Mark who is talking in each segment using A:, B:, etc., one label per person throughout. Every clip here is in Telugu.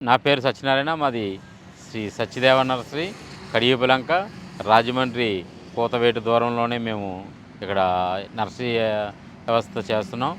A: నా పేరు సత్యనారాయణ మాది శ్రీ సత్యదేవ నర్సరీ కడియపులంక రాజమండ్రి కోతవేటు దూరంలోనే మేము ఇక్కడ నర్సరీ వ్యవస్థ చేస్తున్నాం.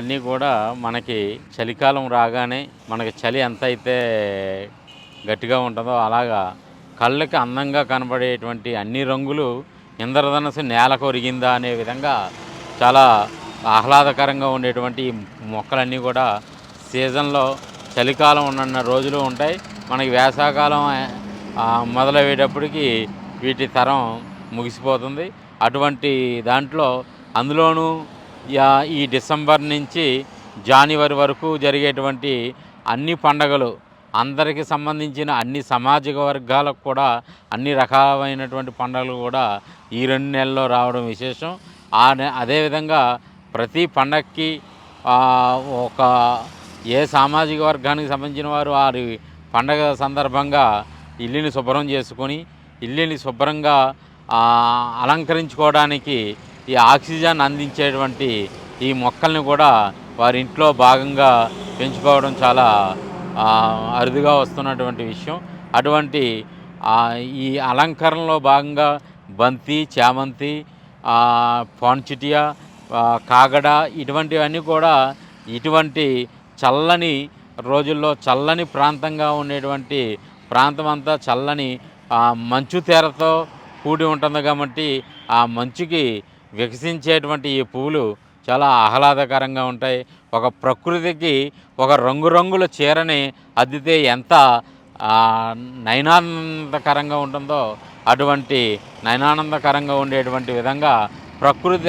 A: ఇవన్నీ కూడా మనకి చలికాలం రాగానే మనకి చలి ఎంత అయితే గట్టిగా ఉంటుందో అలాగా కళ్ళకి అందంగా కనబడేటువంటి అన్ని రంగులు ఇంద్రధనస్సు నేల కొరిగిందా అనే విధంగా చాలా ఆహ్లాదకరంగా ఉండేటువంటి ఈ మొక్కలన్నీ కూడా సీజన్లో చలికాలం ఉన్న రోజులు ఉంటాయి. మనకి వేసవకాలం మొదలయ్యేటప్పటికీ మొదలయ్యేటప్పటికి వీటి తరం ముగిసిపోతుంది. అటువంటి దాంట్లో అందులోనూ ఈ డిసెంబర్ నుంచి జనవరి వరకు జరిగేటువంటి అన్ని పండగలు అందరికీ సంబంధించిన అన్ని సామాజిక వర్గాలకు కూడా అన్ని రకాలైనటువంటి పండుగలు కూడా ఈ రెండు నెలల్లో రావడం విశేషం. ఆ నె- అదేవిధంగా ప్రతి పండగకి ఒక ఏ సామాజిక వర్గానికి సంబంధించిన వారు వారి పండగ సందర్భంగా ఇల్లుని శుభ్రం చేసుకొని ఇల్లుని శుభ్రంగా అలంకరించుకోవడానికి ఈ ఆక్సిజన్ అందించేటువంటి ఈ మొక్కల్ని కూడా వారి ఇంట్లో భాగంగా పెంచుకోవడం చాలా అరుదుగా వస్తున్నటువంటి విషయం. అటువంటి ఈ అలంకరణలో భాగంగా బంతి చామంతి పాన్చిటియా కాగడ ఇటువంటివన్నీ కూడా ఇటువంటి చల్లని రోజుల్లో చల్లని ప్రాంతంగా ఉండేటువంటి ప్రాంతం అంతా చల్లని మంచు తెరతో కూడి ఉంటుంది కాబట్టి ఆ మంచుకి వికసించేటువంటి ఈ పువ్వులు చాలా ఆహ్లాదకరంగా ఉంటాయి. ఒక ప్రకృతికి ఒక రంగురంగుల చీరని అద్దితే ఎంత నయనానందకరంగా ఉంటుందో అటువంటి నయనానందకరంగా ఉండేటువంటి విధంగా ప్రకృతి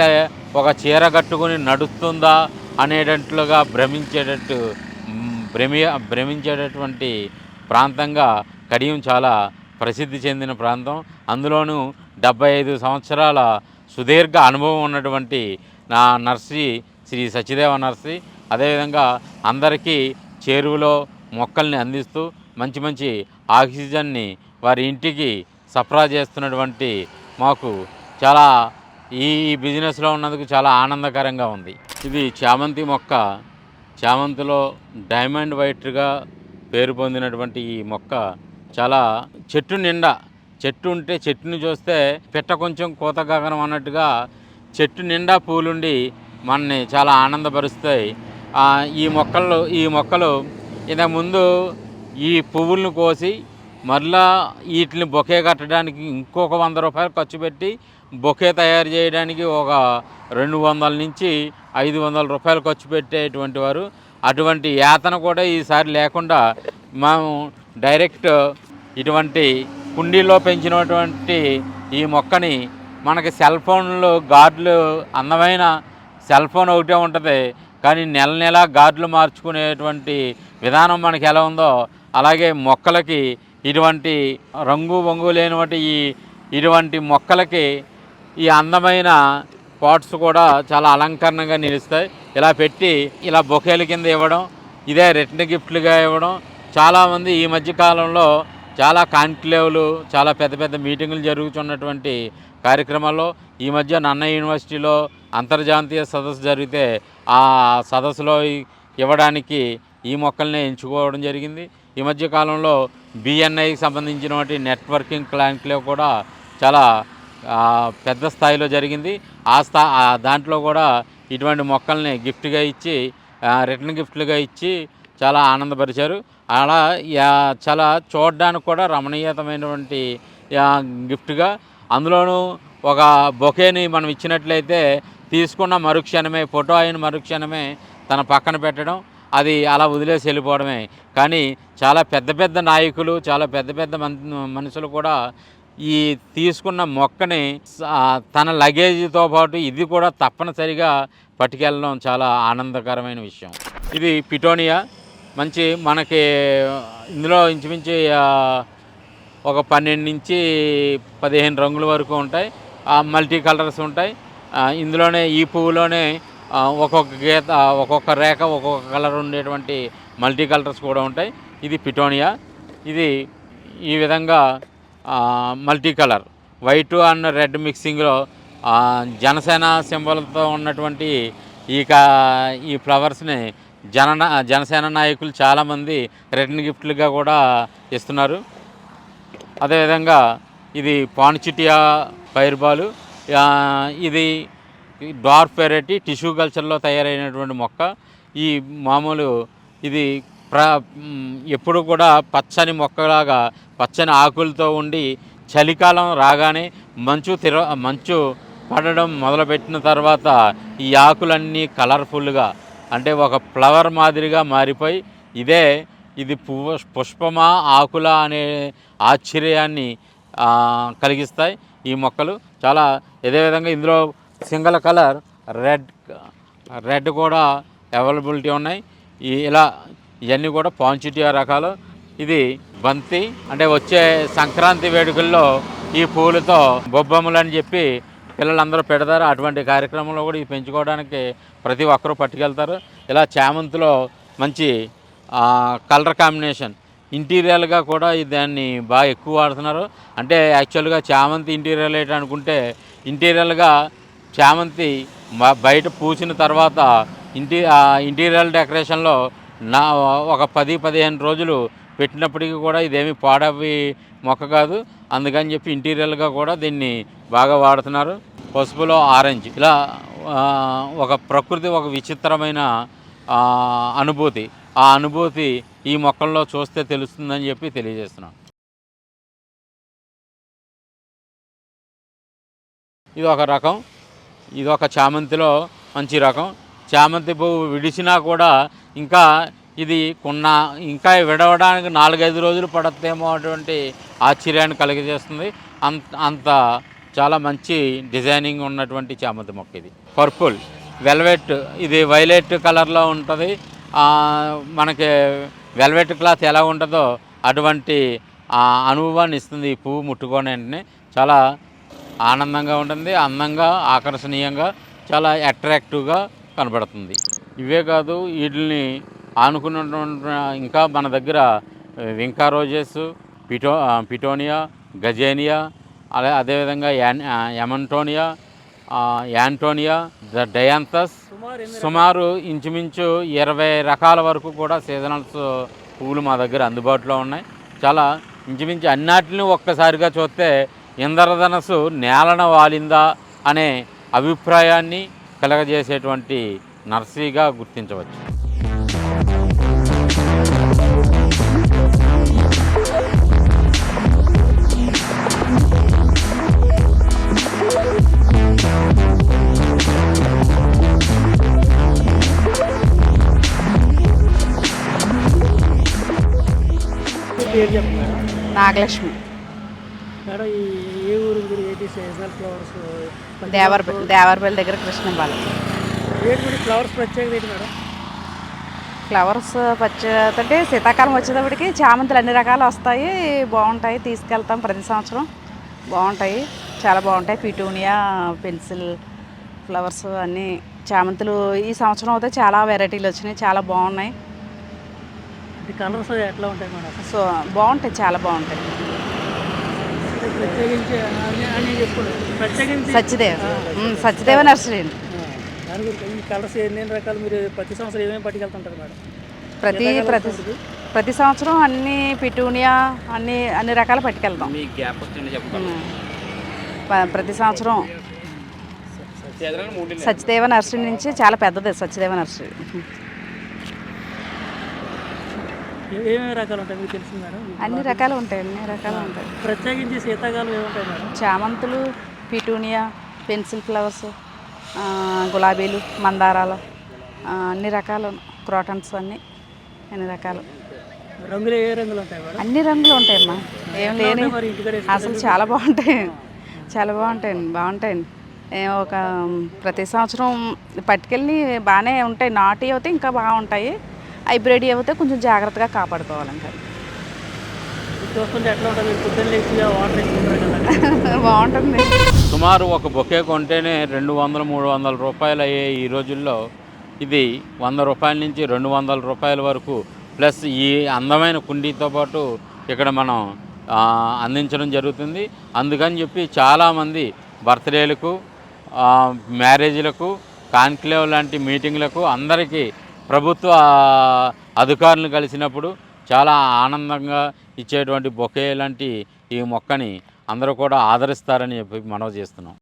A: ఒక చీర కట్టుకుని నడుస్తుందా అనేటట్లుగా భ్రమించేటట్టు భ్రమి భ్రమించేటటువంటి ప్రాంతంగా కడియం చాలా ప్రసిద్ధి చెందిన ప్రాంతం. అందులోనూ డెబ్బై ఐదు సంవత్సరాల సుదీర్ఘ అనుభవం ఉన్నటువంటి నా నర్సరీ శ్రీ సత్యదేవ నర్సరీ అదేవిధంగా అందరికీ చేరువలో మొక్కల్ని అందిస్తూ మంచి మంచి ఆక్సిజన్ని వారి ఇంటికి సరఫరా చేస్తున్నటువంటి మాకు చాలా ఈ బిజినెస్లో ఉన్నందుకు చాలా ఆనందకరంగా ఉంది. ఇది చామంతి మొక్క. చామంతిలో డైమండ్ వైట్గా పేరు పొందినటువంటి ఈ మొక్క చాలా చెట్టు నిండా చెట్టు ఉంటే చెట్టుని చూస్తే పిట్ట కొంచెం కోత గగనం అన్నట్టుగా చెట్టు నిండా పూలుండి మనని చాలా ఆనందపరుస్తాయి. ఈ మొక్కలు ఈ మొక్కలు ఇంతకుముందు ఈ పువ్వులను కోసి మరలా వీటిని బొకే కట్టడానికి ఇంకొక వంద రూపాయలు ఖర్చు పెట్టి బొకే తయారు చేయడానికి ఒక రెండు వందల నుంచి ఐదు వందల రూపాయలు ఖర్చు పెట్టేటువంటి వారు. అటువంటి యాతన కూడా ఈసారి లేకుండా మేము డైరెక్ట్ ఇటువంటి కుండీలో పెంచినటువంటి ఈ మొక్కని మనకి సెల్ ఫోన్లు గార్డులు అందమైన సెల్ ఫోన్ ఒకటే ఉంటుంది. కానీ నెల నెల గార్డులు మార్చుకునేటువంటి విధానం మనకి ఎలా ఉందో అలాగే మొక్కలకి ఇటువంటి రంగు బొంగు లేనివంటి ఈ ఇటువంటి మొక్కలకి ఈ అందమైన పాట్స్ కూడా చాలా అలంకరణగా నిలుస్తాయి. ఇలా పెట్టి ఇలా బొకేల కింద ఇవ్వడం ఇదే రిటర్న్ గిఫ్ట్లుగా ఇవ్వడం. చాలామంది ఈ మధ్యకాలంలో చాలా కాన్క్లేవ్లు చాలా పెద్ద పెద్ద మీటింగులు జరుగుతున్నటువంటి కార్యక్రమాల్లో ఈ మధ్య నన్న యూనివర్సిటీలో అంతర్జాతీయ సదస్సు జరిగితే ఆ సదస్సులో ఇవ్వడానికి ఈ మొక్కల్ని ఎంచుకోవడం జరిగింది. ఈ మధ్య కాలంలో బిఎన్ఐకి సంబంధించినటువంటి నెట్వర్కింగ్ క్లాంక్లేవ్ కూడా చాలా పెద్ద స్థాయిలో జరిగింది. ఆ స్థా దాంట్లో కూడా ఇటువంటి మొక్కల్ని గిఫ్ట్గా ఇచ్చి రిటర్న్ గిఫ్ట్లుగా ఇచ్చి చాలా ఆనందపరిచారు. అలా చాలా చూడడానికి కూడా రమణీయతమైనటువంటి గిఫ్ట్గా అందులోనూ ఒక బొకేని మనం ఇచ్చినట్లయితే తీసుకున్న మరుక్షణమే ఫోటో అయిన మరుక్షణమే తన పక్కన పెట్టడం అది అలా వదిలేసి వెళ్ళిపోవడమే. కానీ చాలా పెద్ద పెద్ద నాయకులు చాలా పెద్ద పెద్ద మన్ మనుషులు కూడా ఈ తీసుకున్న మొక్కని తన లగేజీతో పాటు ఇది కూడా తప్పనిసరిగా పట్టుకెళ్ళడం చాలా ఆనందకరమైన విషయం. ఇది పిటోనియా. మంచి మనకి ఇందులో ఇంచుమించు ఒక పన్నెండు నుంచి పదిహేను రంగుల వరకు ఉంటాయి. మల్టీ కలర్స్ ఉంటాయి. ఇందులోనే ఈ పువ్వులోనే ఒక్కొక్క గీత ఒక్కొక్క రేఖ ఒక్కొక్క కలర్ ఉండేటువంటి మల్టీ కలర్స్ కూడా ఉంటాయి. ఇది పిటోనియా. ఇది ఈ విధంగా multi colour. White and red మిక్సింగ్లో Janasena సింబల్తో ఉన్నటువంటి ఈ ఈ ఫ్లవర్స్ని జన జనసేన నాయకులు చాలామంది రిటర్న్ గిఫ్ట్లుగా కూడా ఇస్తున్నారు. అదేవిధంగా ఇది పాన్చిటియా పైర్బాలు ఇది డార్క్ వెరైటీ టిష్యూ కల్చర్లో తయారైనటువంటి మొక్క. ఈ మామూలు ఇది ప్ర ఎప్పుడు కూడా పచ్చని మొక్కలాగా పచ్చని ఆకులతో ఉండి చలికాలం రాగానే మంచు తిర మంచు పడడం మొదలుపెట్టిన తర్వాత ఈ ఆకులన్నీ కలర్ఫుల్గా అంటే ఒక ఫ్లవర్ మాదిరిగా మారిపోయి ఇదే ఇది పువ్వు పుష్పమా ఆకులా అనే ఆశ్చర్యాన్ని కలిగిస్తాయి ఈ మొక్కలు. చాలా ఇదే విధంగా ఇందులో సింగల్ కలర్ రెడ్ రెడ్ కూడా అవైలబిలిటీ ఉన్నాయి. ఈ ఇలా ఇవన్నీ కూడా పాంచిటియా రకాలు. ఇది బంతి అంటే వచ్చే సంక్రాంతి వేడుకల్లో ఈ పూలతో బొబ్బమ్మలు అని చెప్పి పిల్లలందరూ పెడతారు. అటువంటి కార్యక్రమంలో కూడా ఇవి పెంచుకోవడానికి ప్రతి ఒక్కరూ పట్టుకెళ్తారు. ఇలా చామంతిలో మంచి కలర్ కాంబినేషన్. ఇంటీరియర్గా కూడా దాన్ని బాగా ఎక్కువ వాడుతున్నారు. అంటే యాక్చువల్గా చామంతి ఇంటీరియర్ ఏంటి అనుకుంటే ఇంటీరియర్గా చామంతి బయట పూసిన తర్వాత ఇంటీ ఇంటీరియర్ డెకరేషన్లో నా ఒక పది పదిహేను రోజులు పెట్టినప్పటికీ కూడా ఇదేమి పాడవి మొక్క కాదు. అందుకని చెప్పి ఇంటీరియర్గా కూడా దీన్ని బాగా వాడుతున్నారు. పసుపులో ఆరెంజ్ ఇలా ఒక ప్రకృతి ఒక విచిత్రమైన అనుభూతి. ఆ అనుభూతి ఈ మొక్కల్లో చూస్తే తెలుస్తుందని చెప్పి తెలియజేస్తున్నాను. ఇది ఒక రకం. ఇది ఒక చామంతిలో మంచి రకం. చామంతి పువ్వు విడిచినా కూడా ఇంకా ఇది కొన్న ఇంకా విడవడానికి నాలుగైదు రోజులు పడద్దేమో అటువంటి ఆశ్చర్యాన్ని కలిగజేస్తుంది. అంత అంత చాలా మంచి డిజైనింగ్ ఉన్నటువంటి చామంతి మొక్క ఇది. పర్పుల్ వెల్వెట్ ఇది వైలెట్ కలర్లో ఉంటుంది. మనకి వెల్వెట్ క్లాత్ ఎలా ఉంటుందో అటువంటి అనుభవాన్ని ఇస్తుంది ఈ పువ్వు ముట్టుకొని వెంటనే చాలా ఆనందంగా ఉంటుంది అందంగా ఆకర్షణీయంగా చాలా అట్రాక్టివ్గా కనబడుతుంది. ఇవే కాదు వీటిని ఆనుకున్నటువంటి ఇంకా మన దగ్గర వింకా రోజెస్ పిటో పిటోనియా గజేనియా అలా అదేవిధంగా ఎమంటోనియా యాంటోనియా ద డయాంతస్ సుమారు ఇంచుమించు ఇరవై రకాల వరకు కూడా సీజనల్స్ పువ్వులు మా దగ్గర అందుబాటులో ఉన్నాయి. చాలా ఇంచుమించు అన్నిటిని ఒక్కసారిగా చూస్తే ఇంద్రధనస్సు నేలన వాలిందా అనే అభిప్రాయాన్ని కలగజేసేటువంటి నర్సరీగా గుర్తించవచ్చు.
B: పేరు చెప్పండి
C: నాగలక్ష్మి.
B: మేడం ఈ ఏ ఊరు ఏంటి సీజనల్ ఫ్లవర్స్
C: దేవర దేవరపల్లి దగ్గర
B: ఏంటి మరి ఫ్లవర్స్ ప్రత్యేకత ఏంటి మేడం?
C: ఫ్లవర్స్ పచ్చదంటే శీతాకాలం వచ్చేటప్పటికి చామంతులు అన్ని రకాలు వస్తాయి బాగుంటాయి తీసుకెళ్తాం ప్రతి సంవత్సరం. బాగుంటాయి చాలా బాగుంటాయి. పిటూనియా పెన్సిల్ ఫ్లవర్స్ అన్నీ చామంతులు ఈ సంవత్సరం అయితే చాలా వెరైటీలు వచ్చినాయి చాలా బాగున్నాయి.
B: ఇది కలర్స్ ఎట్లా ఉంటాయి మేడం?
C: సో బాగుంటాయి చాలా బాగుంటాయి.
B: ప్రత్యేకించి చెప్పుకోండి ప్రత్యేకించి
C: సత్యదేవ్. ఉమ్, సత్యదేవ. నర్సరీ. అండి
B: ఆ, దాని గురించి ఈ కలర్స్ ఎన్ని రకాలు మీరు ప్రతి సంవత్సరం ఏమేమి పట్టుకెళ్తుంటారు మేడం?
C: ప్రతి ప్రతి? ప్రతి సంవత్సరం అన్ని పిటూనియా అన్ని అన్ని రకాలు పట్టుకెళ్తాం.
A: మీ గ్యాప్ వస్తుంది
C: ఉమ్. ప- ప్రతి సంవత్సరం సత్యదేవ నర్సరీ నుంచి చాలా పెద్దది సత్యదేవ నర్సరీ.
B: ఏమేమి రకాలు ఉంటాయి? మీకు తెలిసింది మేడం?
C: అన్ని రకాలు ఉంటాయి అన్ని రకాలు ఉంటాయి.
B: ప్రత్యేకించి శీతాకాలం ఏముంటాయి మేడం?
C: చామంతులు పిటూనియా పెన్సిల్ ఫ్లవర్స్ గులాబీలు మందారాలు అన్ని రకాలు క్రోటన్స్ అన్ని అన్ని రకాలు.
B: రంగులు ఏ రంగులు ఉంటాయి మేడం?
C: అన్ని రంగులు ఉంటాయమ్మా ఏం లేని అసలు చాలా బాగుంటాయి. చాలా బాగుంటాయండి బాగుంటాయండి ఏ ఒక ప్రతి సంవత్సరం పట్టుకెళ్ళి బాగానే ఉంటాయి. నాటి అయితే ఇంకా బాగుంటాయి. హైబ్రిడ్ అయితే కొంచెం జాగ్రత్తగా
B: కాపాడుకోవాలంటారు. ఎట్లా ఉంటుంది
C: బాగుంటుంది.
A: సుమారు ఒక బొకే కొంటేనే రెండు వందలు మూడు వందల రూపాయలు అయ్యే ఈ రోజుల్లో ఇది వంద రూపాయల నుంచి రెండు వందల రూపాయల వరకు ప్లస్ ఈ అందమైన కుండీతో పాటు ఇక్కడ మనం అందించడం జరుగుతుంది. అందుకని చెప్పి చాలామంది బర్త్డేలకు మ్యారేజ్లకు కాన్క్లేవ్ లాంటి మీటింగ్లకు అందరికీ ప్రభుత్వ అధికారులు కలిసినప్పుడు చాలా ఆనందంగా ఇచ్చేటువంటి బొకే లాంటి ఈ మొక్కని అందరూ కూడా ఆదరిస్తారని చెప్పి మనవి చేస్తున్నాం.